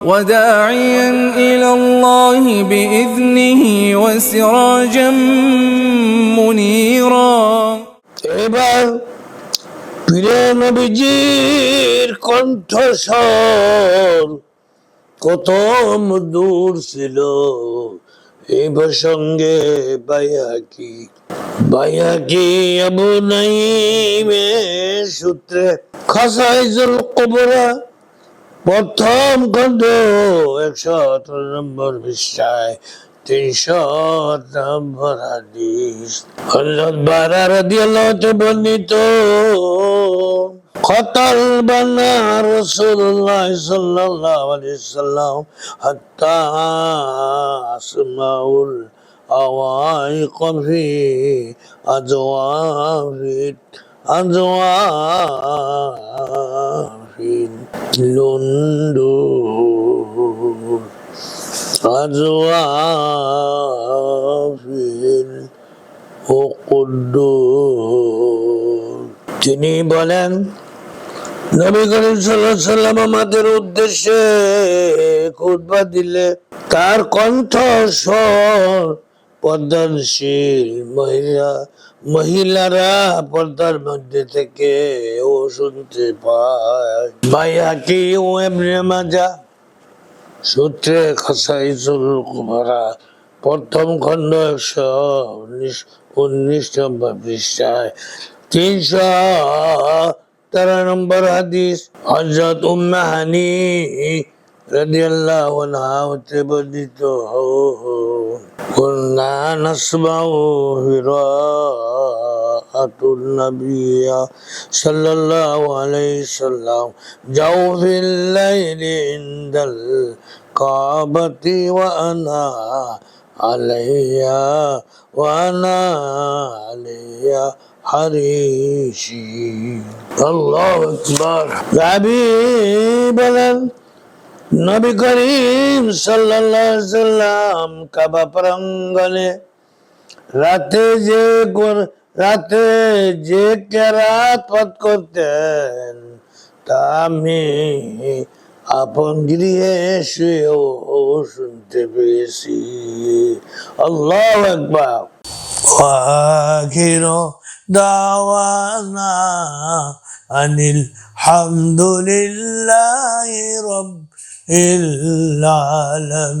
وداعيا إلى الله بإذنه وسراجا منيرا এবার প্রিয় নবীজির কণ্ঠস্বর কত মধুর ছিল এই প্রসঙ্গে বাইহাকি বাইহাকি আবু নাইমে সূত্রে খাসাইজুল কবরা প্রথম কন্ধ একশো আঠারো নম্বর বিশ্বায় তিনশো নম্বর হাদিস। হজরত বারা রাদিয়াল্লাহু বর্ণিত, কতল বানা রাসূলুল্লাহ সাল্লাল্লাহু আলাইহি সাল্লাম হাত্তা আসমাউল আওয়াইক ফি আজওয়াফিত আজওয়াফ أجواف أجواف لندن أزواف وقدور তিনি বলেন নবী করিম সাল্লাহ সাল্লাম আমাদের উদ্দেশ্যে খুতবা দিলে তার কণ্ঠ স্বর পর্দানশীল মহিলা, মহিলারা পর্দার মধ্যে থেকে ও শুনতে পায়। বাইহাকি ও এমনি মাজা? সূত্রে খাসাইজুল কুমারা, প্রথম খণ্ড একশো উনিশ উনিশ নম্বর পৃষ্ঠায়। তিনশো তেরো নম্বর হাদিস হজরত উম্মা হানি রাদিয়াল্লাহু আনহা হতে বর্ণিত কুন্না নাসমাউ হিরাআতুন নাবিয়্যা সাল্লাল্লাহু আলাইহি সাল্লাম জাওফিল লাইলি ইনদাল কাবাতি ওয়া আনা আলাইয়া ওয়া আনা আলাইয়া হারিসি আল্লাহু আকবার রাবি বলেন নবী করিম সাল্লাম কাবা প্রাঙ্গনে রাতে যে রাতে যে কেরাত পথ করতেন, তা আমি আপন গৃহে শুয়েও শুনতে পেয়েছি। আল্লাহ একবার আখিরো দাওয়ানা আনিল হামদুলিল্লাহ রব العالمين.